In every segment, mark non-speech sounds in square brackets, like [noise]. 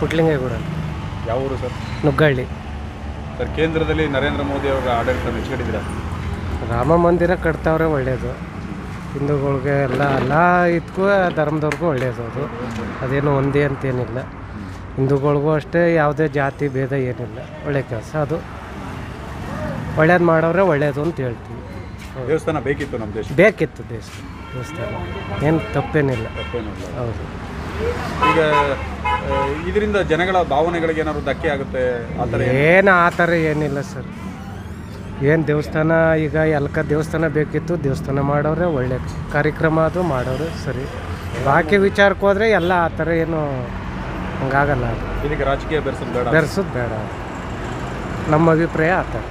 ಪುಟ್ಲಿಂಗೇಗೌಡ. ಯಾವ ಊರು sir? ನುಗ್ಗಳ್ಳಿ. Sir ಕೇಂದ್ರದಲ್ಲಿ ನರೇಂದ್ರ ಮೋದಿ ಅವರ ಆಡಳಿತ ಮೆಚ್ಚಿಕೊಂಡಿದ್ದೀರಾ ರಾಮ ಮಂದಿರ ಕಟ್ತಾವ್ರೆ ಒಳ್ಳೆಯದು ಹಿಂದೂಗಳಿಗೆ ಎಲ್ಲ ಎಲ್ಲ ಇದಕ್ಕೂ ಧರ್ಮದವ್ರಿಗೂ ಒಳ್ಳೆಯದು ಅದು. ಅದೇನು ಒಂದೇ ಅಂತೇನಿಲ್ಲ. ಹಿಂದೂಗಳಿಗೂ ಅಷ್ಟೇ ಯಾವುದೇ ಜಾತಿ ಭೇದ ಏನಿಲ್ಲ. ಒಳ್ಳೆ ಕೆಲಸ ಅದು. ಒಳ್ಳೇದು ಮಾಡೋರೆ ಒಳ್ಳೆಯದು ಅಂತ ಹೇಳ್ತೀವಿ. ದೇವಸ್ಥಾನ ಬೇಕಿತ್ತು ನಮ್ಮ ದೇಶ ಬೇಕಿತ್ತು ದೇಶ ದೇವಸ್ಥಾನ. ಏನು ತಪ್ಪೇನಿಲ್ಲ. ತಪ್ಪೇನಿಲ್ಲ. ಹೌದು. ಈಗ ಇದರಿಂದ ಜನಗಳ ಭಾವನೆಗಳಿಗೆ ಏನಾದ್ರು ಧಕ್ಕೆ ಆಗುತ್ತೆ ಆ ಥರ ಏನು? ಆ ಥರ ಏನಿಲ್ಲ ಸರ್. ಏನು ದೇವಸ್ಥಾನ ಈಗ ಎಲ್ಕ ದೇವಸ್ಥಾನ ಬೇಕಿತ್ತು ದೇವಸ್ಥಾನ ಮಾಡೋರೆ ಒಳ್ಳೆ ಕಾರ್ಯಕ್ರಮ ಅದು ಮಾಡೋರು ಸರಿ. ಬಾಕಿ ವಿಚಾರಕ್ಕೆ ಹೋದರೆ ಎಲ್ಲ ಆ ಥರ ಏನು ಹಂಗಾಗಲ್ಲ ಅದು. ಇದಕ್ಕೆ ರಾಜಕೀಯ ಬೆರೆಸೋದು ಬೇಡ. ಬೆರೆಸೋದು ಬೇಡ ನಮ್ಮ ಅಭಿಪ್ರಾಯ ಆ ಥರ.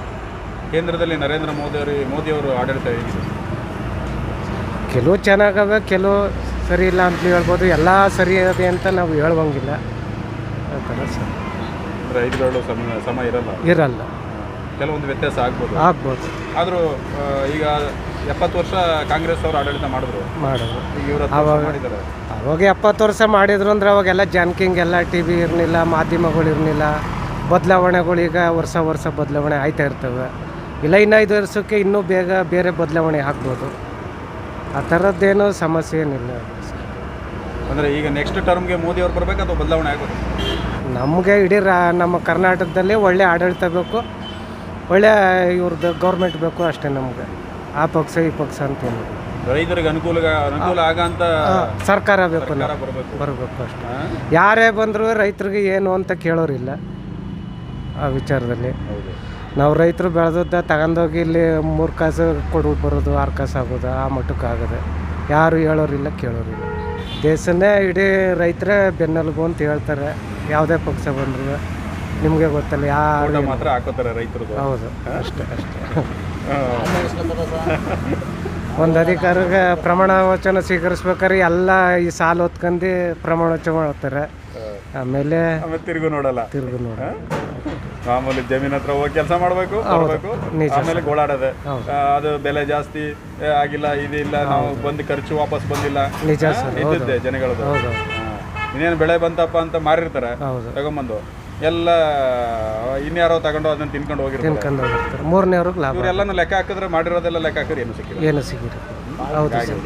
ಕೇಂದ್ರದಲ್ಲಿ ನರೇಂದ್ರ ಮೋದಿ ಅವರು ಮೋದಿಯವರು ಆಡಳಿತ ಹೇಗಿದೆ? ಕೆಲವು ಚೆನ್ನಾಗವೆ ಕೆಲವು ಸರಿ ಇಲ್ಲ ಅಂತ ಹೇಳ್ಬೋದು. ಎಲ್ಲ ಸರಿ ಇದೆ ಅಂತ ನಾವು ಹೇಳುವಂಗಿಲ್ಲ. ಆ ಥರ ಸರ್. ರೈತರ ಸಮ ಸಮ ಇರಲ್ಲ. ಇರಲ್ಲ. ಕೆಲವೊಂದು ವ್ಯತ್ಯಾಸ ಆಗ್ಬೋದು. ಆಗ್ಬೋದು. ಆದರೂ ಈಗ ಎಪ್ಪತ್ತು ವರ್ಷ ಕಾಂಗ್ರೆಸ್ ಅವರು ಆಡಳಿತ ಮಾಡಿದ್ರು. ಮಾಡೋದು ಈಗ ಇವರು ವರ್ಷ ಮಾಡಿದ್ದಾರೆ. ಅವಾಗ ಎಪ್ಪತ್ತು ವರ್ಷ ಮಾಡಿದ್ರು ಅಂದ್ರೆ ಅವಾಗೆಲ್ಲ ಜನಕಿಂಗ್ ಎಲ್ಲ ಟಿ ವಿ ಇರಲಿಲ್ಲ ಮಾಧ್ಯಮಗಳು ಇರಲಿಲ್ಲ ಬದಲಾವಣೆಗಳು ಈಗ ವರ್ಷ ವರ್ಷ ಬದಲಾವಣೆ ಆಯ್ತಾ ಇರ್ತವೆ. ಇಲ್ಲ ಇನ್ನೈದು ವರ್ಷಕ್ಕೆ ಇನ್ನೂ ಬೇಗ ಬೇರೆ ಬದಲಾವಣೆ ಆಗ್ಬೋದು. ಆ ಥರದ್ದೇನು ಸಮಸ್ಯೆ ಏನಿಲ್ಲ ಅಂದರೆ ಈಗ ನೆಕ್ಸ್ಟ್ ಟರ್ಮ್ಗೆ ಮೋದಿ ಅವ್ರು ಬರಬೇಕು ಅಥವಾ ಬದಲಾವಣೆ ಆಗೋದು ನಮಗೆ ಇಡೀ ರಾ ನಮ್ಮ ಕರ್ನಾಟಕದಲ್ಲಿ ಒಳ್ಳೆ ಆಡಳಿತ ಬೇಕು. ಒಳ್ಳೆ ಇವ್ರದ್ದು ಗೌರ್ಮೆಂಟ್ ಬೇಕು ಅಷ್ಟೇ ನಮಗೆ. ಆ ಪಕ್ಷ ಈ ಪಕ್ಷ ಅಂತೇನು ರೈತರಿಗೆ ಅನುಕೂಲ ಅನುಕೂಲ ಆಗಂತ ಸರ್ಕಾರ ಬೇಕು ಬರಬೇಕು. ಅಷ್ಟೇ. ಯಾರೇ ಬಂದರೂ ರೈತರಿಗೆ ಏನು ಅಂತ ಕೇಳೋರಿಲ್ಲ ಆ ವಿಚಾರದಲ್ಲಿ. ನಾವು ರೈತರು ಬೆಳೆದದ್ದ ತಗೊಂಡೋಗಿ ಇಲ್ಲಿ ಮೂರು ಕಾಸು ಕೊಡು ಬರೋದು ಆರು ಕಾಸು ಆಗೋದು ಆ ಮಟ್ಟಕ್ಕೆ ಆಗದೆ ಯಾರು ಹೇಳೋರಿಲ್ಲ ಕೇಳೋರಿಲ್ಲ. ದೇಶನೇ ಇಡೀ ರೈತರೇ ಬೆನ್ನೆಲುಬು ಅಂತ ಹೇಳ್ತಾರೆ. ಯಾವುದೇ ಪಕ್ಷ ಬಂದ್ರು. ನಿಮಗೆ ಗೊತ್ತಲ್ಲ ಯಾರು ಮಾತ್ರ ಹಾಕೋತಾರೆ ರೈತರು ಹೌದು ಅಷ್ಟೇ ಅಷ್ಟೇ. [laughs] ಒಂದು ಅಧಿಕಾರಿಗೆ ಪ್ರಮಾಣ ವಚನ ಸ್ವೀಕರಿಸ್ಬೇಕಾದ್ರೆ ಎಲ್ಲ ಈ ಸಾಲ ಹೊತ್ಕೊಂಡು ಪ್ರಮಾಣ ವಚನ ಮಾಡ್ತಾರೆ. ಆಮೇಲೆ ಆಮೇಲೆ ತಿರುಗು ನೋಡಲ್ಲ. ತಿರುಗು ನೋಡಿ. ಮಾಮೂಲಿ ಜಮೀನ್ ಹತ್ರ ಹೋಗಿ ಕೆಲಸ ಮಾಡಬೇಕು ಬರ್ಬೇಕು ಆಮೇಲೆ ಗೋಳಾಡದೆ. ಅದು ಬೆಲೆ ಜಾಸ್ತಿ ಏ, ಆಗಿಲ್ಲ ಇದಿಲ್ಲ ನಾವು ಬಂದು ಖರ್ಚು ವಾಪಸ್ ಬಂದಿಲ್ಲ. ನಿಜ ಇದ್ದದ್ದೇ ಜನಗಳದು. ಹೌದು. ಇನ್ನೇನು ಬೆಳೆ ಬಂತಪ್ಪ ಅಂತ ಮಾರಿರ್ತಾರೆ. ಹೌದು. ತಗೊಂಬಂದು. ಎಲ್ಲ ಇನ್ಯಾರೋ ತಗೊಂಡು ಅದನ್ನ ತಿನ್ಕೊಂಡು ಹೋಗಿರ್ತಾರೆ. ತಿನ್ಕೊಂಡು ಹೋಗಿರ್ತಾರೆ. ಮೂರನೇವ್ರಿಗೆ ಲಾಭ ಇವರೆಲ್ಲನೂ ಲೆಕ್ಕ ಹಾಕಿದ್ರೆ ಮಾಡಿರೋದೆಲ್ಲ ಲೆಕ್ಕ ಹಾಕಿದ್ರೆ ಏನು ಸಿಕ್ಕಿಲ್ಲ. ಏನು ಸಿಗಿರಿ ಹೌದು ಸರ್.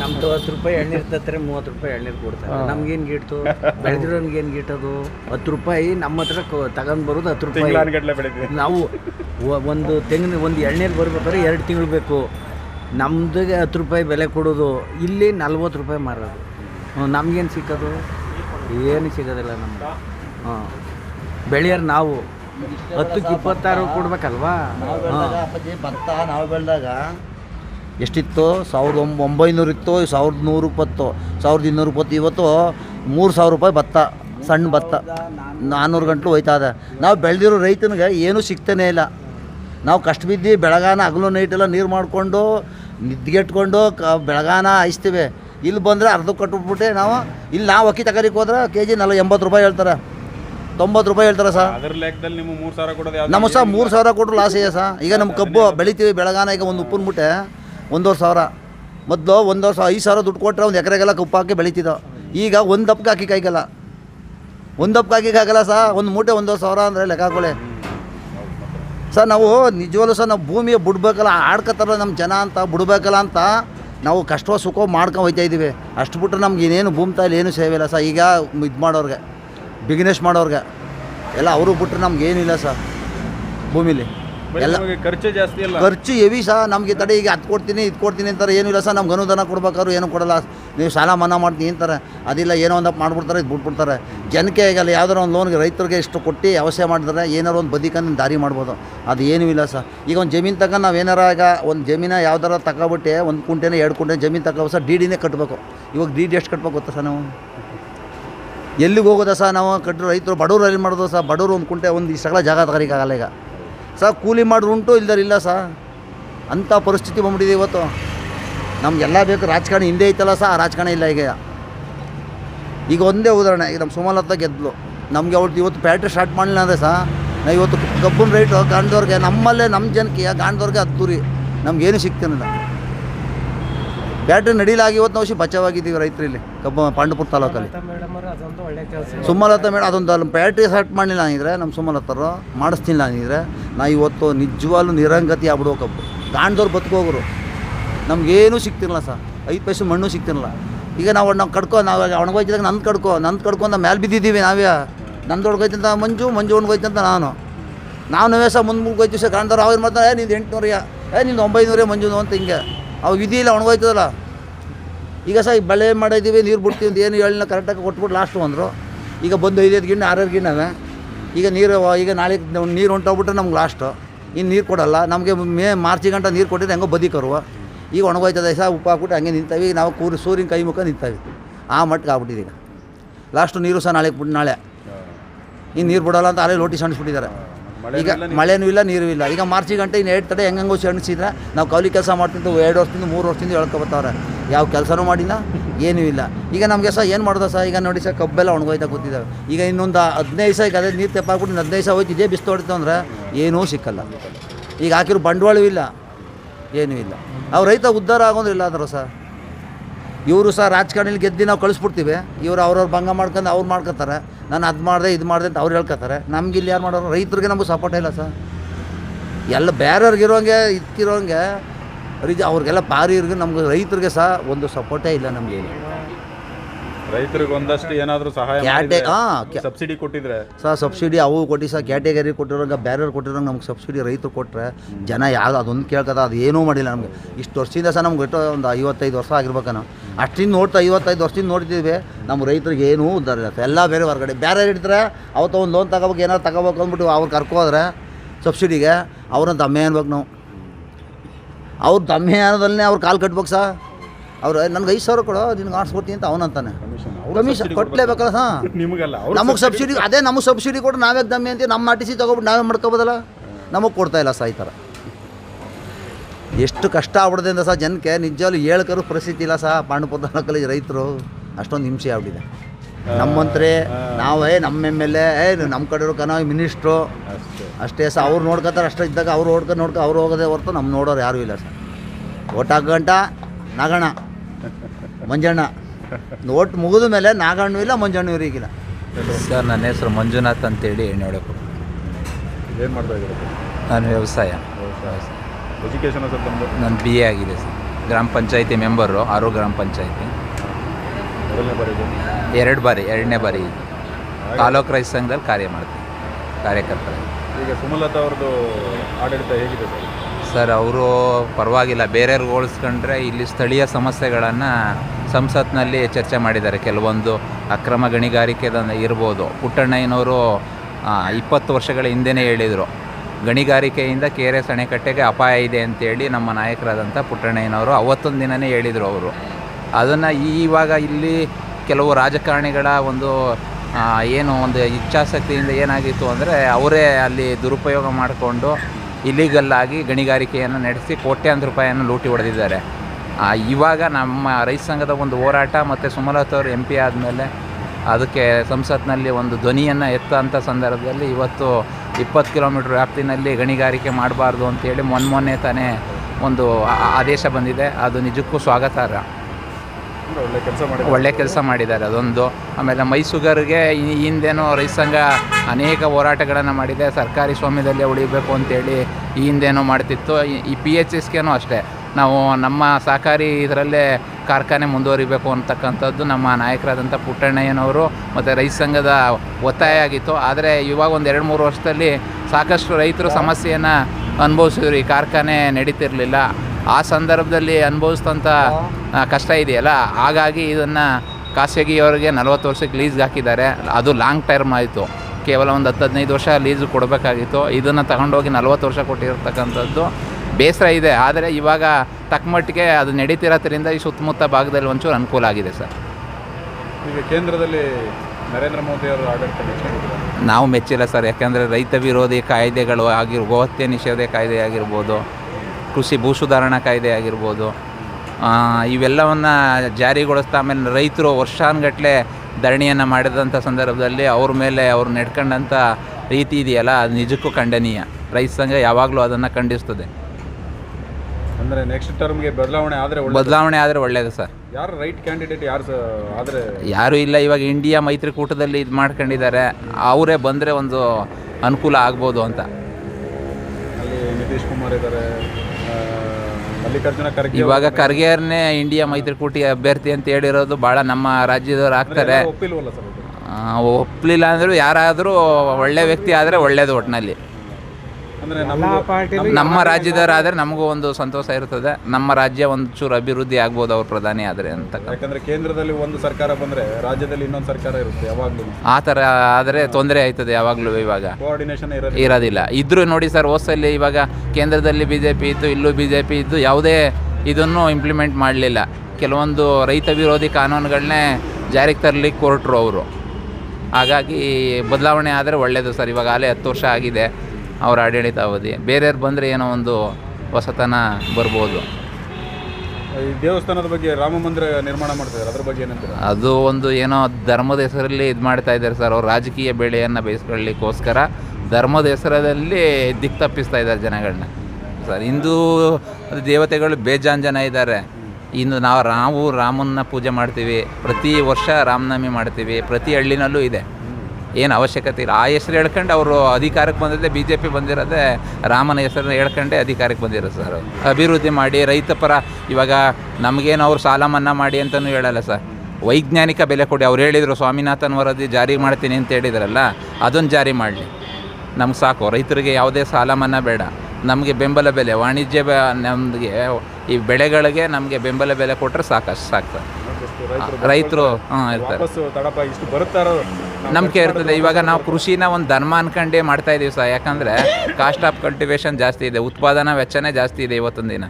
ನಮ್ದು ಹತ್ತು ರೂಪಾಯಿ ಎಳ್ನೀರು ತತ್ತಾರೆ ಮೂವತ್ತು ರೂಪಾಯಿ ಎಳ್ನೀರು ಕೊಡ್ತಾರೆ. ನಮ್ಗೇನು ಗೀಟು ಬೆಳೆದಿರೋನ್ಗೆ ಏನು ಗೀಟದು? ಹತ್ತು ರೂಪಾಯಿ ನಮ್ಮ ಹತ್ರ ತಗೊಂಡು ಬರೋದು ಹತ್ತು ರೂಪಾಯಿ. ತಿಂಗಳಾನ್ಗಟ್ಲೆ ಬೆಳಿತೀವಿ. ನಾವು ಒ- ಒಂದು ತೆಂಗಿನ ಒಂದು ಎಳ್ನೀರು ಬರ್ಬೇಕಾದ್ರೆ ಎರಡು ತಿಂಗಳು ಬೇಕು. ನಮ್ದಿಗೆ ಹತ್ತು ರೂಪಾಯಿ ಬೆಲೆ ಕೊಡೋದು. ಇಲ್ಲಿ ನಲ್ವತ್ತು ರೂಪಾಯಿ ಮಾರೋದು. ನಮ್ಗೇನು ಸಿಕ್ಕೋದು? ಏನು ಸಿಗೋದಿಲ್ಲ ನಮ್ಗೆ. ಹಾಂ ಬೆಳೆಯೋರು ನಾವು. ಹತ್ತಕ್ಕೆ ಇಪ್ಪತ್ತಾರು ಕೊಡ್ಬೇಕಲ್ವಾ ಹಾಂ ಅಪ್ಪಾಜಿ ಭತ್ತ ನಾವು ಬೆಳೆದಾಗ ಎಷ್ಟಿತ್ತು? ಸಾವಿರದ ಒಂಬ ಒಂಬೈನೂರು ಇತ್ತು ಸಾವಿರದ ನೂರು ಇಪ್ಪತ್ತು ಸಾವಿರದ ಇನ್ನೂರು ಇಪ್ಪತ್ತು ಇವತ್ತು ಮೂರು ಸಾವಿರ ರೂಪಾಯಿ ಭತ್ತ ಸಣ್ಣ ಭತ್ತ. ನಾನ್ನೂರು ಗಂಟ್ಲು ಹೋಯ್ತಾ ಇದೆ. ನಾವು ಬೆಳೆದಿರೋ ರೈತನಿಗೆ ಏನೂ ಸಿಗ್ತಾನೇ ಇಲ್ಲ. ನಾವು ಕಷ್ಟ ಬಿದ್ದು ಬೆಳಗಾನ ಹಗಲು ನೈಟೆಲ್ಲ ನೀರು ಮಾಡಿಕೊಂಡು ನಿದ್ದೆಗೆಟ್ಕೊಂಡು ಕ ಬೆಳಗಾನ ಹಾಯಿಸ್ತೀವಿ. ಇಲ್ಲಿ ಬಂದರೆ ಅರ್ಧ ಕಟ್ಬಿಟ್ಬಿಟ್ಟೆ ನಾವು ಇಲ್ಲಿ ನಾವು ಅಕ್ಕಿ ತಗೋರಿಕ್ಕೆ ಹೋದ್ರೆ ಕೆ ಜಿ ನಲ ಎಂಬತ್ತು ರೂಪಾಯಿ ಹೇಳ್ತಾರೆ. ತೊಂಬತ್ತು ರೂಪಾಯಿ ಹೇಳ್ತಾರೆ ಸರ್. ಅದ್ರ ಲೆಕ್ಕದಲ್ಲಿ ನಿಮ್ಮ ಮೂರು ಸಾವಿರ ಕೊಡೋದು ನಮ್ಮ ಸಹ ಮೂರು ಸಾವಿರ ಕೊಟ್ಟರು ಲಾಸ್ ಇದೆ ಸರ್. ಈಗ ನಮ್ಮ ಕಬ್ಬು ಬೆಳಿತೀವಿ ಬೆಳಗಾನ ಈಗ ಒಂದು ಉಪ್ಪಿನ ಮುಟ್ಟೆ ಒಂದೂವರೆ ಸಾವಿರ. ಮೊದಲು ಒಂದೂವರೆ ಸಾವಿರ, ಐದು ಸಾವಿರ ದುಡ್ಡು ಕೊಟ್ಟರೆ ಒಂದು ಎಕರೆಗೆಲ್ಲ ಕಪ್ಪು ಹಾಕಿ ಬೆಳೀತಿದ್ದೋ. ಈಗ ಒಂದು ದಪ್ಪಕ್ಕೆ ಹಾಕಿ ಕಾಯ್ಗಲ್ಲ. ಒಂದು ದಪ್ಪಕ್ಕೆ ಹಾಕಿ ಆಗಲ್ಲ ಸಹ ಒಂದು ಮೂಟೆ ಒಂದೂವರೆ ಸಾವಿರ ಅಂದರೆ ಲೆಕ್ಕ ಸರ್, ನಾವು ನಿಜವಾಗ್ಲೂ ಸರ್, ನಾವು ಭೂಮಿಯ ಬಿಡ್ಬೇಕಲ್ಲ, ಆಡ್ಕೊತಾರಲ್ಲ ನಮ್ಮ ಜನ ಅಂತ, ಬಿಡ್ಬೇಕಲ್ಲ ಅಂತ ನಾವು ಕಷ್ಟೋ ಸುಖ ಮಾಡ್ಕೊಂಡು ಹೋಯ್ತಾ ಇದ್ದೀವಿ. ಅಷ್ಟು ಬಿಟ್ರೆ ನಮ್ಗೆ ಇನ್ನೇನು ಭೂಮಿ ತಾಯಿಲಿ ಏನು ಸೇವೆ ಇಲ್ಲ ಸರ್. ಈಗ ಇದು ಮಾಡೋರಿಗೆ ಬಿಗ್ನೆಸ್ ಮಾಡೋರಿಗೆ, ಎಲ್ಲ ಅವರು ಬಿಟ್ಟರೆ ನಮ್ಗೆ ಏನಿಲ್ಲ ಸರ್ ಭೂಮಿಲಿ. ಎಲ್ಲ ಖರ್ಚು ಜಾಸ್ತಿ ಇಲ್ಲ ಖರ್ಚು ಹೆವಿ ಸಹ ನಮಗೆ ತಡೆ ಈಗ ಅದು ಕೊಡ್ತೀನಿ ಇದು ಕೊಡ್ತೀನಿ ಅಂತಾರೆ ಏನೂ ಇಲ್ಲ ಸರ್ ನಮ್ಗೆ ಅನುದಾನ ಕೊಡ್ಬೇಕಾದ್ರು ಏನು ಕೊಡಲ್ಲ. ನೀವು ಸಾಲ ಮನ್ನಾ ಮಾಡ್ತೀನಿ ಅಂತಾರೆ. ಅದಿಲ್ಲ ಏನೋ ಒಂದಪ್ಪ ಮಾಡ್ಬಿಡ್ತಾರೆ ಇದು ಬಿಟ್ಬಿಡ್ತಾರೆ. ಜನಕ್ಕೆ ಈಗಲ್ಲ ಯಾವ್ದಾರ ಒಂದು ಲೋನ್ಗೆ ರೈತರಿಗೆ ಇಷ್ಟು ಕೊಟ್ಟು ಅವಶ್ಯ ಮಾಡಿದ್ರೆ ಏನಾರು ಒಂದು ಬದಿಕಂದು ದಾರಿ ಮಾಡ್ಬೋದು. ಅದು ಏನೂ ಇಲ್ಲ ಸರ್. ಈಗ ಒಂದು ಜಮೀನು ತಗೊಂಡು ನಾವು ಏನಾರ ಈಗ ಒಂದು ಜಮೀನ ಯಾವ್ದಾರ ತಗೊಬಿಟ್ಟೆ ಒಂದು ಕುಂಟೆನೇ ಎರಡು ಕುಂಟೆ ಜಮೀನು ತಗೋ ಸರ್ ಡಿ ಡಿನೇ ಕಟ್ಟಬೇಕು ಇವಾಗ ಡಿ ಡಿ ಎಷ್ಟು ಕಟ್ಬೇಕು ಗೊತ್ತಾ ಸರ್ ನಾವು? ಎಲ್ಲಿಗೆ ಹೋಗೋದಾ ಸರ್ ನಾವು? ಕಟ್ಟರು ರೈತರು ಬಡವ್ರು ಎಲ್ಲಿ ಮಾಡೋದು ಸರ್? ಬಡವರು ಒಂದು ಕುಂಟೆ ಒಂದು ಇಷ್ಟಗಳ ಜಾಗ ತಗೋಲಿಕ್ಕಾಗಲ್ಲ ಈಗ. ಸರ್ ಕೂಲಿ ಮಾಡಿದ್ರು ಉಂಟು ಇಲ್ದಾರ ಇಲ್ಲ ಸರ್. ಅಂಥ ಪರಿಸ್ಥಿತಿ ಬಂದ್ಬಿಟ್ಟಿದೆ ಇವತ್ತು. ನಮಗೆಲ್ಲ ಬೇಕು ರಾಜಕಾರಣ ಹಿಂದೆ ಐತಲ್ಲ ಸರ್ ಆ ರಾಜಕಾರಣ ಇಲ್ಲ ಈಗ. ಈಗ ಒಂದೇ ಉದಾಹರಣೆ ಈಗ ನಮ್ಮ ಸುಮಲತಾ ಗೆದ್ದಲು ನಮಗೆ ಅವ್ರದ್ದು ಇವತ್ತು ಪ್ಯಾಟ್ರಿ ಸ್ಟಾರ್ಟ್ ಮಾಡಲಿಲ್ಲ ಅಂದರೆ ಸಹ ನಾವು ಇವತ್ತು ಕಬ್ಬಿನ ರೈಟು ಗಾಂಡದವ್ರಿಗೆ ನಮ್ಮಲ್ಲೇ ನಮ್ಮ ಜನಕ್ಕೆ ಗಾಂಡದವ್ರಿಗೆ ಹತ್ತೂರಿ ನಮಗೇನು ಸಿಗ್ತಿರಲಿಲ್ಲ ಬ್ಯಾಟ್ರಿ ನಡೀಲಾಗಿ ಇವತ್ತು ನಾವು ಬಚಾವಾಗಿದ್ದೀವಿ ರೈತರು ಇಲ್ಲಿ ಕಬ್ಬ ಪಾಂಡಪುರ ತಾಲೂಕಲ್ಲಿ. ಸುಮಲತಾ ಮೇಡಮ್ ಅದೊಂದು ಬ್ಯಾಟ್ರಿ ಸ್ಟಾರ್ಟ್ ಮಾಡಲಿಲ್ಲ ಅಂದಿದ್ರೆ ನಮ್ಮ ಸುಮಲತರು ಮಾಡಿಸ್ತಿಲ್ಲ ಅಂದಿದ್ರೆ ನಾ ಇವತ್ತು ನಿಜವಾಗ್ಲೂ ನಿರಂಗತಿ ಆಗ್ಬಿಡ್ಬೇಕಪ್ಪ ದಾಂಡ್ದವ್ರು ಬದುಕೋಗ್ರು ನಮಗೇನೂ ಸಿಗ್ತಿರಲ್ಲ ಸರ್. ಐದು ಪೈಸೆ ಮಣ್ಣು ಸಿಗ್ತಿರಲ್ಲ ಈಗ ನಾವು ನಾವು ಕಡ್ಕೊ, ನಾವು ಒಣಗೋಯ್ತಿದಾಗ ನಂದು ಕಡ್ಕೊ ನಂದು ಕಡ್ಕೊಂಡ ಮೇಲೆ ಬಿದ್ದಿದ್ದೀವಿ ನಾವೇ ನಂದು ಒಣಗೋಯ್ತಂತ ಮಂಜು ಮಂಜು ಒಣಗೋಯ್ತಂತ ನಾನು. ನಾವು ನಾವೇ ಸಹ ಮುಂದೆ ಹೋಯ್ತೀವಿ ಸರ್. ಕಾಣ್ತಾರೆ ಅವ್ರು ಮಾಡ್ತಾರೆ ಏ ನಿಂದು ಎಂಟುನೂರ ಏ ನಿಂದು ಒಂಬೈನೂರೇ ಮಂಜು ಅಂತ ಹಿಂಗೆ. ಅವು ವಿಧಿ ಇಲ್ಲ ಒಣಗೋಯ್ತದಲ್ಲ ಈಗ ಸಹ ಬಳೆ ಮಾಡಿದ್ದೀವಿ ನೀರು ಬಿಡ್ತೀವಿ ಅಂತ ಏನು ಹೇಳಿಲ್ಲ ಕರೆಕ್ಟಾಗಿ ಕೊಟ್ಬಿಟ್ಟು ಲಾಸ್ಟು ಅಂದರು ಈಗ ಬಂದು ಐದೈದು ಗಿಣ್ಣ ಆರಾರು ಗಿಣ್ಣವೆ ಈಗ ನೀರು ಈಗ ನಾಳೆ ನೀರು ಹೊಂಟೋಗ್ಬಿಟ್ರೆ ನಮ್ಗೆ ಲಾಸ್ಟು ಇನ್ನು ನೀರು ಕೊಡಲ್ಲ. ನಮಗೆ ಮೇ ಮಾರ್ಚಿ ಗಂಟ ನೀರು ಕೊಟ್ಟಿದ್ರೆ ಹೆಂಗೋ ಬದಿ ಕರುವ. ಈಗ ಒಣಗೋಯ್ತದೆ ಸಹ ಉಪ್ಪು ಹಾಕ್ಬಿಟ್ಟು ಹಂಗೆ ನಿಂತವೆ. ಈಗ ನಾವು ಕೂರಿ ಸೂರ್ಯನ ಕೈ ಮುಖ ನಿಂತೀವಿ. ಆ ಮಟ್ಟಿಗೆ ಆಗ್ಬಿಟ್ಟಿದೆ ಈಗ. ಲಾಸ್ಟು ನೀರು ಸಹ ನಾಳೆ ಬಿಟ್ಟು ನಾಳೆ. ಇನ್ನು ನೀರು ಬಿಡೋಲ್ಲ ಅಂತ ಅಲ್ಲೇ ಲೋಟಿ ಸಣ್ಣಿಸ್ಬಿಟ್ಟಿದ್ದಾರೆ ಈಗ ಮಳೆನೂ ಇಲ್ಲ ನೀರು ಇಲ್ಲ. ಈಗ ಮಾರ್ಚಿ ಗಂಟೆ ಇನ್ನು ಎರಡು ತಡೆ ಹೆಂಗೋ ಸಣ್ಣಿಸಿದ್ರೆ ನಾವು ಕೌಲಿ ಕೆಲಸ ಮಾಡ್ತಿದ್ದು ಎರಡು ವರ್ಷದಿಂದ ಮೂರು ವರ್ಷದಿಂದ ಹೇಳ್ಕೊಬತ್ತವ್ರೆ ಯಾವ ಕೆಲಸನೂ ಮಾಡಿಲ್ಲ, ಏನೂ ಇಲ್ಲ. ಈಗ ನಮಗೆ ಸಹ ಏನು ಮಾಡೋದು ಸರ್ ಈಗ ನೋಡಿ ಸರ್, ಕಬ್ಬೆಲ್ಲ ಒಣಗೋಯ್ತಾ ಕೂತಿದ್ದಾವೆ. ಈಗ ಇನ್ನೊಂದು ಹದಿನೈದು ಸಹ ಈಗ ಅದೇ ನೀರು ತೆಪ್ಪಾಕ್ಬಿಟ್ಟು ಹದಿನೈದು ಸಹ ಹೋಯ್ತು, ಇದೇ ಬಿಸ್ತು ಹೊಡಿತು ಅಂದ್ರೆ ಏನೂ ಸಿಕ್ಕಲ್ಲ. ಈಗ ಹಾಕಿರೋ ಬಂಡವಾಳವೂ ಇಲ್ಲ, ಏನೂ ಇಲ್ಲ. ಅವ್ರು ರೈತ ಉದ್ಧಾರ ಇಲ್ಲ ಆದರೂ ಸರ್. ಇವರು ಸಹ ರಾಜಕಾರಣಿಲಿ ಗೆದ್ದು ನಾವು ಕಳಿಸ್ಬಿಡ್ತೀವಿ. ಇವರು ಅವ್ರವ್ರು ಭಂಗ ಮಾಡ್ಕೊಂಡು ಅವ್ರು ಮಾಡ್ಕೊತಾರೆ ನಾನು ಅದು ಮಾಡಿದೆ, ಇದು ಮಾಡಿದೆ ಅಂತ ಅವ್ರು ಹೇಳ್ಕೊತಾರೆ ನಮ್ಗೆ ಇಲ್ಲಿ ಯಾರು ಮಾಡೋರು? ರೈತರಿಗೆ ನಮಗೆ ಸಪೋರ್ಟ್ ಇಲ್ಲ ಸರ್. ಎಲ್ಲ ಬೇರೆಯವ್ರಿಗೆ ಇರೋಂಗೆ ಇಕ್ಕಿರೋಂಗೆ ರಿಜ ಅವ್ರಿಗೆಲ್ಲ ಪಾರಿಯವ್ರಿಗೆ ನಮ್ಗೆ ರೈತರಿಗೆ ಸಹ ಒಂದು ಸಪೋರ್ಟೇ ಇಲ್ಲ ನಮಗೆ ರೈತರಿಗೆ ಒಂದಷ್ಟು ಏನಾದರೂ ಸಹಾಯ ಕ್ಯಾಟೆ ಹಾಂ ಸಬ್ಸಿಡಿ ಕೊಟ್ಟಿದ್ರೆ. ಸರ್ ಸಬ್ಸಿಡಿ ಅವು ಕೊಟ್ಟು ಸರ್ ಕ್ಯಾಟಗರಿ ಕೊಟ್ಟಿರೋಂಗೆ ಬೇರೆಯವ್ರು ಕೊಟ್ಟಿರೋಂಗೆ ನಮ್ಗೆ ಸಬ್ಸಿಡಿ ರೈತರು ಕೊಟ್ಟರೆ ಜನ ಯಾವ್ದು ಅದೊಂದು ಕೇಳ್ಕದ ಅದು ಏನೂ ಮಾಡಿಲ್ಲ ನಮಗೆ. ಇಷ್ಟು ವರ್ಷದಿಂದ ಸಹ ನಮ್ಗೆ ಎಷ್ಟೋ ಒಂದು ಐವತ್ತೈದು ವರ್ಷ ಆಗಿರ್ಬೇಕನ. ಅಷ್ಟಿಂದ ನೋಡ್ತಾ ಐವತ್ತೈದು ವರ್ಷದಿಂದ ನೋಡ್ತಿದ್ವಿ ನಮ್ಮ ರೈತರಿಗೆ ಏನೂ ಉದ್ದಾರ ಇಲ್ಲ. ಎಲ್ಲ ಬೇರೆ ಹೊರಗಡೆ. ಬೇರೆ ಇಡ್ತಾರೆ ಅವತ್ತು ಒಂದು ಲೋನ್ ತಗೋಬೇಕು ಏನಾರು ತಗೋಬೇಕು ಅಂದ್ಬಿಟ್ಟು ಅವ್ರು ಕರ್ಕೋದ್ರೆ ಸಬ್ಸಿಡಿಗೆ ಅವ್ರಂತ ಅಮ್ಮೆ ಅನ್ಬೇಕು ನಾವು. ಅವ್ರ ತಮ್ಮ ಅನ್ನೋದಲ್ಲೇ ಅವ್ರು ಕಾಲು ಕಟ್ಬೇಕು ಸಾ ಅವ್ರು ನನಗೆ ಐದು ಸಾವಿರ ಕೊಡೋ ನಿನ್ಗೆ ಆಡ್ಸ್ಕೊಡ್ತೀನಿ ಅಂತ ಅವನಂತಾನೆ ಕಮಿಷನ್ ಕೊಟ್ಲೇಬೇಕಲ್ಲ ಹಾಂ [laughs] ನಮಗೆ ಸಬ್ಸಿಡಿ ಅದೇ ನಮಗೆ ಸಬ್ಸಿಡಿ ಕೊಟ್ಟು ನಾವೇ ದಮ್ಮಿ ಅಂತ ನಮ್ಮ ಆರ್ ಟಿ ಸಿ ತಗೊಬಿಟ್ಟು ನಾವೇ ಮಾಡ್ಕೋಬೋದಲ್ಲ? ನಮಗೆ ಕೊಡ್ತಾ ಇಲ್ಲ ಸಹ ಈ ಥರ. ಎಷ್ಟು ಕಷ್ಟ ಆಗ್ಬಿಡ್ದಿಂದ ಸಹ ಜನಕ್ಕೆ ನಿಜವಾಗ್ಲೂ ಹೇಳ್ಕರು ಪರಿಸ್ಥಿತಿ ಇಲ್ಲ ಸಹ ಪಾಂಡುಪುರ ತಾಲೂಕಲ್ಲಿ ರೈತರು ಅಷ್ಟೊಂದು ಹಿಂಸೆ ಆಗ್ಬಿಟ್ಟಿದೆ. ನಮ್ಮಂತ್ರಿ ನಾವೇ ನಮ್ಮ ಎಂ ಎಲ್ ಎ ನಮ್ಮ ಕಡೆ ಕನ ಮಿನಿಸ್ಟ್ರು. ಅಷ್ಟೇ. ಅಷ್ಟೇ ಸಹ ಅವ್ರು ನೋಡ್ಕೊತಾರೆ ಅಷ್ಟೇ ಇದ್ದಾಗ ಅವ್ರು ನೋಡ್ಕೊಂಡು ನೋಡ್ಕೊ ಅವ್ರು ಹೋಗೋದೇ ಹೊರತು ನಮ್ಮ ನೋಡೋರು ಯಾರೂ ಇಲ್ಲ ಸರ್. ಓಟ್ ಹಾಕಂಟ ನಾಗಣ್ಣ ಮಂಜಣ್ಣ. ಓಟ್ ಮುಗಿದ ಮೇಲೆ ನಾಗಣ್ಣು ಇಲ್ಲ ಮಂಜಣ್ಣು ಇರೀಗಿಲ್ಲ ಸರ್ ನನ್ನ ಹೆಸರು ಮಂಜುನಾಥ್ ಅಂತೇಳಿ ಎಣ್ಣೆಹೊಳೆಪುರ ಏನು ಮಾಡ್ತಾ ಇದ್ದೀರಾ? ನಾನು ವ್ಯವಸಾಯ. ಎಜುಕೇಷನ್ ನಾನು ಬಿ ಎ ಆಗಿದೆ ಸರ್. ಗ್ರಾಮ ಪಂಚಾಯತಿ ಮೆಂಬರು ಆರು ಗ್ರಾಮ ಪಂಚಾಯತಿ. ಎರಡು ಬಾರಿ ಎರಡನೇ ಬಾರಿ ಇದು. ತಾಲೂಕು ರೈತ ಸಂಘದಲ್ಲಿ ಕಾರ್ಯ ಮಾಡ್ತೀನಿ. ಕಾರ್ಯಕರ್ತರ ಈಗ ಸುಮಲತಾ ಅವ್ರದ್ದು ಆಡಳಿತ ಹೇಗಿದೆ ಸರ್? ಸರ್, ಅವರು ಪರವಾಗಿಲ್ಲ. ಬೇರೆಯವ್ರಿಗೆ ಹೋಲಿಸ್ಕೊಂಡ್ರೆ ಇಲ್ಲಿ ಸ್ಥಳೀಯ ಸಮಸ್ಯೆಗಳನ್ನು ಸಂಸತ್ನಲ್ಲಿ ಚರ್ಚೆ ಮಾಡಿದ್ದಾರೆ. ಕೆಲವೊಂದು ಅಕ್ರಮ ಗಣಿಗಾರಿಕೆದ ಇರ್ಬೋದು. ಪುಟ್ಟಣ್ಣಯ್ಯನವರು ಇಪ್ಪತ್ತು ವರ್ಷಗಳ ಹಿಂದೆಯೇ ಹೇಳಿದರು. ಗಣಿಗಾರಿಕೆಯಿಂದ ಕೆ ಆರ್ ಎಸ್ ಅಣೆಕಟ್ಟೆಗೆ ಅಪಾಯ ಇದೆ ಅಂತೇಳಿ ನಮ್ಮ ನಾಯಕರಾದಂಥ ಪುಟ್ಟಣ್ಣಯ್ಯನವರು ಅವತ್ತೊಂದು ದಿನವೇ ಹೇಳಿದರು ಅವರು. ಅದನ್ನು ಇವಾಗ ಇಲ್ಲಿ ಕೆಲವು ರಾಜಕಾರಣಿಗಳ ಒಂದು ಏನು ಒಂದು ಇಚ್ಛಾಶಕ್ತಿಯಿಂದ ಏನಾಗಿತ್ತು ಅಂದರೆ ಅವರೇ ಅಲ್ಲಿ ದುರುಪಯೋಗ ಮಾಡಿಕೊಂಡು ಇಲ್ಲಿಗಲ್ ಆಗಿ ಗಣಿಗಾರಿಕೆಯನ್ನು ನಡೆಸಿ ಕೋಟ್ಯಾಂತರ ರೂಪಾಯಿಯನ್ನು ಲೂಟಿ ಹೊಡೆದಿದ್ದಾರೆ. ಇವಾಗ ನಮ್ಮ ರೈತ ಸಂಘದ ಒಂದು ಹೋರಾಟ ಮತ್ತು ಸುಮಲತಾ ಅವರು ಎಂ ಪಿ ಆದಮೇಲೆ ಅದಕ್ಕೆ ಸಂಸತ್ನಲ್ಲಿ ಒಂದು ಧ್ವನಿಯನ್ನು ಎತ್ತಂಥ ಸಂದರ್ಭದಲ್ಲಿ ಇವತ್ತು ಇಪ್ಪತ್ತು ಕಿಲೋಮೀಟ್ರ್ ವ್ಯಾಪ್ತಿನಲ್ಲಿ ಗಣಿಗಾರಿಕೆ ಮಾಡಬಾರ್ದು ಅಂತೇಳಿ ಮೊನ್ನೆ ಮೊನ್ನೆ ತಾನೇ ಒಂದು ಆದೇಶ ಬಂದಿದೆ. ಅದು ನಿಜಕ್ಕೂ ಸ್ವಾಗತಾರ್ಹ. ಒಳ್ಳೆ ಕೆಲಸ ಮಾಡಿದ್ದಾರೆ ಅದೊಂದು. ಆಮೇಲೆ ಮೈಸೂಗರ್ಗೆ ಈ ಹಿಂದೇನು ರೈತ ಸಂಘ ಅನೇಕ ಹೋರಾಟಗಳನ್ನು ಮಾಡಿದೆ. ಸರ್ಕಾರಿ ಸ್ವಾಮ್ಯದಲ್ಲಿ ಉಳಿಬೇಕು ಅಂತೇಳಿ ಈ ಹಿಂದೇನೋ ಮಾಡ್ತಿತ್ತು. ಈ- ಪಿ ಎಚ್ ಎಸ್ಗೇನೂ ಅಷ್ಟೇ. ನಾವು ನಮ್ಮ ಸಹಕಾರಿ ಇದರಲ್ಲೇ ಕಾರ್ಖಾನೆ ಮುಂದುವರಿಬೇಕು ಅಂತಕ್ಕಂಥದ್ದು ನಮ್ಮ ನಾಯಕರಾದಂಥ ಪುಟ್ಟಣ್ಣಯ್ಯನವರು ಮತ್ತು ರೈತ ಸಂಘದ ಒತ್ತಾಯ ಆಗಿತ್ತು. ಆದರೆ ಇವಾಗ ಒಂದು ಎರಡು ಮೂರು ವರ್ಷದಲ್ಲಿ ಸಾಕಷ್ಟು ರೈತರು ಸಮಸ್ಯೆಯನ್ನು ಅನುಭವಿಸಿದ್ರು. ಈ ಕಾರ್ಖಾನೆ ನಡೀತಿರಲಿಲ್ಲ. ಆ ಸಂದರ್ಭದಲ್ಲಿ ಅನುಭವಿಸಿದಂಥ ಕಷ್ಟ ಇದೆಯಲ್ಲ? ಹಾಗಾಗಿ ಇದನ್ನು ಖಾಸಗಿಯವರಿಗೆ ನಲವತ್ತು ವರ್ಷಕ್ಕೆ ಲೀಸ್ಗೆ ಹಾಕಿದ್ದಾರೆ. ಅದು ಲಾಂಗ್ ಟರ್ಮ್ ಆಯಿತು. ಕೇವಲ ಒಂದು ಹತ್ತು ಹದಿನೈದು ವರ್ಷ ಲೀಸ್ ಕೊಡಬೇಕಾಗಿತ್ತು. ಇದನ್ನು ತಗೊಂಡೋಗಿ ನಲವತ್ತು ವರ್ಷ ಕೊಟ್ಟಿರ್ತಕ್ಕಂಥದ್ದು ಬೇಸರ ಇದೆ. ಆದರೆ ಇವಾಗ ತಕ್ಕಮಟ್ಟಿಗೆ ಅದು ನಡೀತಿರೋದ್ರಿಂದ ಈ ಸುತ್ತಮುತ್ತ ಭಾಗದಲ್ಲಿ ಒಂಚೂರು ಅನುಕೂಲ ಆಗಿದೆ ಸರ್. ಈಗ ಕೇಂದ್ರದಲ್ಲಿ ನರೇಂದ್ರ ಮೋದಿ ಅವರು ಆಡಳಿತ ನಾವು ಮೆಚ್ಚಿಲ್ಲ ಸರ್. ಯಾಕೆಂದರೆ ರೈತ ವಿರೋಧಿ ಕಾಯ್ದೆಗಳು ಆಗಿರ್ಬೋದು ಗೋಹತ್ಯೆ ನಿಷೇಧ ಕಾಯ್ದೆ ಆಗಿರ್ಬೋದು ಕೃಷಿ ಭೂ ಸುಧಾರಣಾ ಕಾಯ್ದೆ ಆಗಿರ್ಬೋದು ಇವೆಲ್ಲವನ್ನು ಜಾರಿಗೊಳಿಸ್ತಾ ಆಮೇಲೆ ರೈತರು ವರ್ಷಾನುಗಟ್ಟಲೆ ಧರಣಿಯನ್ನು ಮಾಡಿದಂಥ ಸಂದರ್ಭದಲ್ಲಿ ಅವ್ರ ಮೇಲೆ ಅವ್ರು ನೆಡ್ಕೊಂಡಂಥ ರೀತಿ ಇದೆಯಲ್ಲ ಅದು ನಿಜಕ್ಕೂ ಖಂಡನೀಯ. ರೈತ ಸಂಘ ಯಾವಾಗಲೂ ಅದನ್ನು ಖಂಡಿಸ್ತದೆ. ಅಂದರೆ ನೆಕ್ಸ್ಟ್ ಟರ್ಮ್ಗೆ ಬದಲಾವಣೆ ಆದರೆ ಬದಲಾವಣೆ ಆದರೆ ಒಳ್ಳೆಯದು ಸರ್. ಯಾರು ರೈಟ್ ಕ್ಯಾಂಡಿಡೇಟ್ ಯಾರು ಆದರೆ? ಯಾರೂ ಇಲ್ಲ ಇವಾಗ ಇಂಡಿಯಾ ಮೈತ್ರಿಕೂಟದಲ್ಲಿ ಇದು ಮಾಡ್ಕೊಂಡಿದ್ದಾರೆ. ಅವರೇ ಬಂದರೆ ಒಂದು ಅನುಕೂಲ ಆಗ್ಬೋದು ಅಂತ. ಅಲ್ಲಿ ನಿತೀಶ್ ಕುಮಾರ್ ಇದ್ದಾರೆ ಮಲ್ಲಿಕಾರ್ಜುನ ಖರ್ಗೆ ಇವಾಗ ಖರ್ಗೆಯರ್ನೇ ಇಂಡಿಯಾ ಮೈತ್ರಿಕೂಟಿ ಅಭ್ಯರ್ಥಿ ಅಂತ ಹೇಳಿರೋದು ಭಾಳ ನಮ್ಮ ರಾಜ್ಯದವ್ರು ಆಗ್ತಾರೆ. ಯಾರು ಒಪ್ಪಿಲ್ವಲ್ಲ ಸರ್ ಒಪ್ಪಲಿಲ್ಲ ಅಂದರೂ ಯಾರಾದರೂ ಒಳ್ಳೆ ವ್ಯಕ್ತಿ ಆದರೆ ಒಳ್ಳೇದು ಒಟ್ಟಿನಲ್ಲಿ ನಮ್ಮ ರಾಜ್ಯದವರಾದ್ರೆ ನಮಗೂ ಒಂದು ಸಂತೋಷ ಇರ್ತದೆ. ನಮ್ಮ ರಾಜ್ಯ ಒಂದು ಚೂರು ಅಭಿವೃದ್ಧಿ ಆಗ್ಬೋದು ಅವ್ರು ಪ್ರಧಾನಿ ಆದರೆ ಅಂತ. ಯಾಕಂದ್ರೆ ಕೇಂದ್ರದಲ್ಲಿ ಒಂದು ಸರ್ಕಾರ ಬಂದ್ರೆ ರಾಜ್ಯದಲ್ಲಿ ಇನ್ನೊಂದು ಸರ್ಕಾರ ಇರುತ್ತೆ ಯಾವಾಗಲೂ. ಆ ಥರ ಆದರೆ ತೊಂದರೆ ಆಯ್ತದೆ ಯಾವಾಗಲೂ ಇವಾಗ. ಕೋಆರ್ಡಿನೇಷನ್ ಇರೋದು ಇರೋದಿಲ್ಲ. ಇದ್ರು ನೋಡಿ ಸರ್ ಹೊಸಲ್ಲಿ ಇವಾಗ ಕೇಂದ್ರದಲ್ಲಿ ಬಿ ಜೆ ಪಿ ಇತ್ತು ಇಲ್ಲೂ ಬಿ ಜೆ ಪಿ ಇದ್ದು ಯಾವುದೇ ಇದನ್ನು ಇಂಪ್ಲಿಮೆಂಟ್ ಮಾಡಲಿಲ್ಲ. ಕೆಲವೊಂದು ರೈತ ವಿರೋಧಿ ಕಾನೂನುಗಳನ್ನೇ ಜಾರಿಗೆ ತರಲಿಕ್ಕೆ ಕೋರ್ಟ್ರು ಅವರು. ಹಾಗಾಗಿ ಬದಲಾವಣೆ ಆದರೆ ಒಳ್ಳೆಯದು ಸರ್ ಇವಾಗ ಆಲೇ ಹತ್ತು ವರ್ಷ ಆಗಿದೆ. ಅವರ ಆಡಳಿತ ಅವಧಿ ಬೇರೆಯವ್ರು ಬಂದರೆ ಏನೋ ಒಂದು ಹೊಸತನ ಬರ್ಬೋದು. ಈ ದೇವಸ್ಥಾನದ ಬಗ್ಗೆ ರಾಮ ಮಂದಿರ ನಿರ್ಮಾಣ ಮಾಡ್ತಿದ್ದಾರೆ ಅದ್ರ ಬಗ್ಗೆ ಏನಂತಾರೆ? ಅದು ಒಂದು ಏನೋ ಧರ್ಮದ ಹೆಸರಲ್ಲಿ ಇದು ಮಾಡ್ತಾ ಇದ್ದಾರೆ ಸರ್ ಅವ್ರು. ರಾಜಕೀಯ ಬೆಳೆಯನ್ನು ಬೇಯಿಸ್ಕೊಳ್ಳಿಕ್ಕೋಸ್ಕರ ಧರ್ಮದ ಹೆಸರಲ್ಲಿ ದಿಕ್ಕು ತಪ್ಪಿಸ್ತಾ ಇದ್ದಾರೆ ಜನಗಳನ್ನ ಸರ್ ಹಿಂದೂ ದೇವತೆಗಳು ಬೇಜಾನ್ ಜನ ಇದ್ದಾರೆ. ಇನ್ನು ನಾವು ನಾವು ರಾಮನ್ನ ಪೂಜೆ ಮಾಡ್ತೀವಿ. ಪ್ರತಿ ವರ್ಷ ರಾಮನವಮಿ ಮಾಡ್ತೀವಿ. ಪ್ರತಿ ಹಳ್ಳಿನಲ್ಲೂ ಇದೆ. ಏನು ಅವಶ್ಯಕತೆ ಇಲ್ಲ. ಆ ಹೆಸರು ಹೇಳ್ಕೊಂಡು ಅವರು ಅಧಿಕಾರಕ್ಕೆ ಬಂದಿದ್ದೆ ಬಿ ಜೆ ಪಿ ಬಂದಿರೋದೇ ರಾಮನ ಹೆಸರನ್ನ ಹೇಳ್ಕೊಂಡೇ ಅಧಿಕಾರಕ್ಕೆ ಬಂದಿರೋದು ಸರ್. ಅಭಿವೃದ್ಧಿ ಮಾಡಿ ರೈತ ಪರ ಇವಾಗ ನಮಗೇನು ಅವ್ರು ಸಾಲ ಮನ್ನಾ ಮಾಡಿ ಅಂತಲೂ ಹೇಳಲ್ಲ ಸರ್. ವೈಜ್ಞಾನಿಕ ಬೆಲೆ ಕೊಡಿ. ಅವ್ರು ಹೇಳಿದರು ಸ್ವಾಮಿನಾಥನ್ ವರದಿ ಜಾರಿ ಮಾಡ್ತೀನಿ ಅಂತ ಹೇಳಿದ್ರಲ್ಲ ಅದನ್ನು ಜಾರಿ ಮಾಡಲಿ. ನಮ್ಗೆ ಸಾಕು. ರೈತರಿಗೆ ಯಾವುದೇ ಸಾಲ ಮನ್ನಾ ಬೇಡ. ನಮಗೆ ಬೆಂಬಲ ಬೆಲೆ ವಾಣಿಜ್ಯ ಬೆ ನಮಗೆ ಈ ಬೆಳೆಗಳಿಗೆ ನಮಗೆ ಬೆಂಬಲ ಬೆಲೆ ಕೊಟ್ಟರೆ ಸಾಕಷ್ಟು ಸಾಕು ರೈತರು ಹಾಂ ಇರ್ತಾರೆ. ನಂಬಿಕೆ ಇರ್ತದೆ ಇವಾಗ ನಾವು ಕೃಷಿನ ಒಂದು ಧರ್ಮ ಅನ್ಕೊಂಡೇ ಮಾಡ್ತಾ ಇದೀವಿ ಸರ್. ಯಾಕಂದರೆ ಕಾಸ್ಟ್ ಆಫ್ ಕಲ್ಟಿವೇಶನ್ ಜಾಸ್ತಿ ಇದೆ ಉತ್ಪಾದನಾ ವೆಚ್ಚನೇ ಜಾಸ್ತಿ ಇದೆ ಇವತ್ತೊಂದು ದಿನ.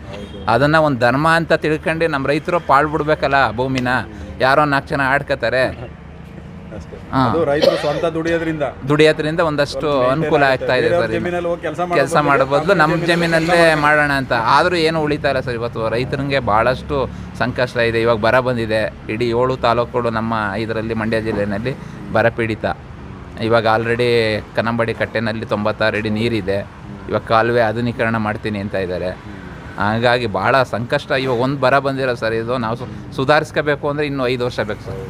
ಅದನ್ನು ಒಂದು ಧರ್ಮ ಅಂತ ತಿಳ್ಕೊಂಡು ನಮ್ಮ ರೈತರು ಪಾಳ್ಬಿಡ್ಬೇಕಲ್ಲ ಭೂಮಿನ. ಯಾರೋ ನಾಲ್ಕು ಜನ ಆಡ್ಕೋತಾರೆ. ಅದು ರೈತರು ಸ್ವಂತ ದುಡಿಯೋದ್ರಿಂದ. ದುಡಿಯೋದ್ರಿಂದ ಒಂದಷ್ಟು ಅನುಕೂಲ ಆಗ್ತಾ ಇದೆ ಸರ್ ಜಮೀನಲ್ಲಿ ಹೋಗಿ ಕೆಲಸ ಕೆಲಸ ಮಾಡೋ ಬದಲು ನಮ್ಮ ಜಮೀನಲ್ಲೇ ಮಾಡೋಣ ಅಂತ. ಆದರೂ ಏನು ಉಳಿತಾ ಇಲ್ಲ ಸರ್ ಇವತ್ತು. ರೈತರಿಗೆ ಭಾಳಷ್ಟು ಸಂಕಷ್ಟ ಇದೆ. ಇವಾಗ ಬರ ಬಂದಿದೆ. ಇಡೀ ಏಳು ತಾಲೂಕುಗಳು ನಮ್ಮ ಇದರಲ್ಲಿ ಮಂಡ್ಯ ಜಿಲ್ಲೆಯಲ್ಲಿ ಬರ ಪೀಡಿತ. ಇವಾಗ ಆಲ್ರೆಡಿ ಕನ್ನಂಬಾಡಿ ಕಟ್ಟೆನಲ್ಲಿ ತೊಂಬತ್ತಾರು ಅಡಿ ನೀರಿದೆ. ಇವಾಗ ಕಾಲುವೆ ಆಧುನೀಕರಣ ಮಾಡ್ತೀನಿ ಅಂತ ಇದ್ದಾರೆ. ಹಾಗಾಗಿ ಭಾಳ ಸಂಕಷ್ಟ. ಇವಾಗ ಒಂದು ಬರ ಬಂದಿರೋ ಸರ್. ಇದು ನಾವು ಸುಧಾರಿಸ್ಕೋಬೇಕು ಅಂದರೆ ಇನ್ನೂ ಐದು ವರ್ಷ ಬೇಕು ಸರ್.